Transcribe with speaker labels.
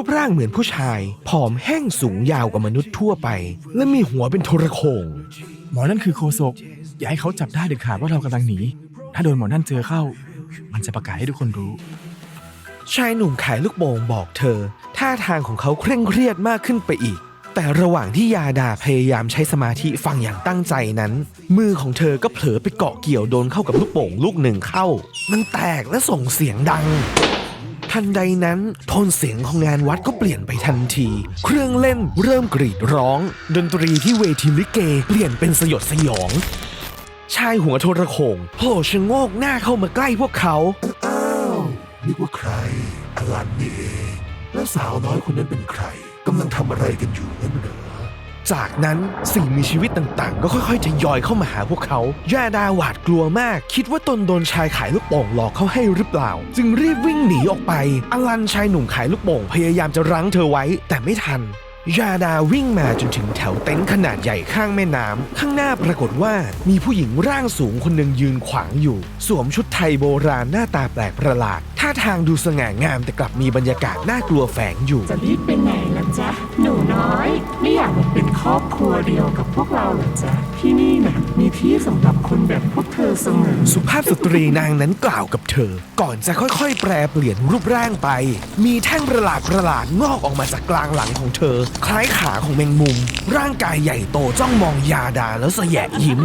Speaker 1: รูปร่างเหมือนผู้ชาย ผอมแห้งสูงยาวกว่ามนุษย์ทั่วไป และมีหัวเป็นโทรโขง
Speaker 2: หมอนั่นคือโคศกอย่าให้เขาจับได้เด็ดขาดว่าเรากำลังหนี ถ้าโดนหมอนั่นเจอเข้า มันจะประกาศให้ทุกคนรู้
Speaker 1: ชายหนุ่มขายลูกโป่งบอกเธอ ท่าทางของเขาเคร่งเครียดมากขึ้นไปอีก แต่ระหว่างที่ยาดาพยายามใช้สมาธิฟังอย่างตั้งใจนั้น มือของเธอก็เผลอไปเกาะเกี่ยวโดนเข้ากับลูกโป่งลูกหนึ่งเข้า มันแตกและส่งเสียงดัง ทันใดนั้นโทนเสียงของงานวัดก็เปลี่ยนไปทันที เครื่องเล่นเริ่มกรีดร้อง ดนตรีที่เวทีลิเกเปลี่ยนเป็นสยดสยอง ชายหัวโทรโขงโผล่ชะโงกหน้าเข้ามาใกล้พวกเขาเอ้า
Speaker 3: นึกว่าใครอลันนี่เองแล้วสาวน้อยคนนั้นเป็นใครกำลังทำอะไรกันอยู่นั่นเหรอ
Speaker 1: จากนั้นสิ่งมีชีวิตต่างๆ ก็ค่อยๆทยอยเข้ามาหาพวกเขา ย่าดาหวาดกลัวมาก คิดว่าตนโดนชายขายลูกโป่งหลอกเขาให้หรือเปล่า จึงรีบวิ่งหนีออกไป อลันชายหนุ่มขายลูกโป่งพยายามจะรั้งเธอไว้ แต่ไม่ทัน ยาดาวิ่งมาจนถึงแถวเต็นท์ขนาดใหญ่ข้างแม่น้ำข้างหน้าปรากฏว่ามีผู้หญิงร่างสูงคนหนึ่งยืนขวางอยู่ สวมชุดไทยโบราณหน้าตาแปลกประหลาด ท่าทางดูสง่างามแต่กลับมีบรรยากาศน่ากลัวแฝงอยู่
Speaker 4: จะรีบไปไหนล่ะจ๊ะ หนูน้อย ไม่อยากมาเป็นครอบ ครัวเดียวกับพวกเราเหรอจ๊ะที่นี่นะมีที่สำหรับคนแบบพวกเธอเสมอ
Speaker 1: สุภาพสตรีนางนั้นกล่าวกับเธอ ก่อนจะค่อยๆ แปรเปลี่ยนรูปร่างไป มีแท่งประหลาดประหลาดงอกออกมาจากกลางหลังของเธอ คล้ายขาของแมงมุม ร่างกายใหญ่โตจ้องมองยาดาแล้วสแยะยิ้ม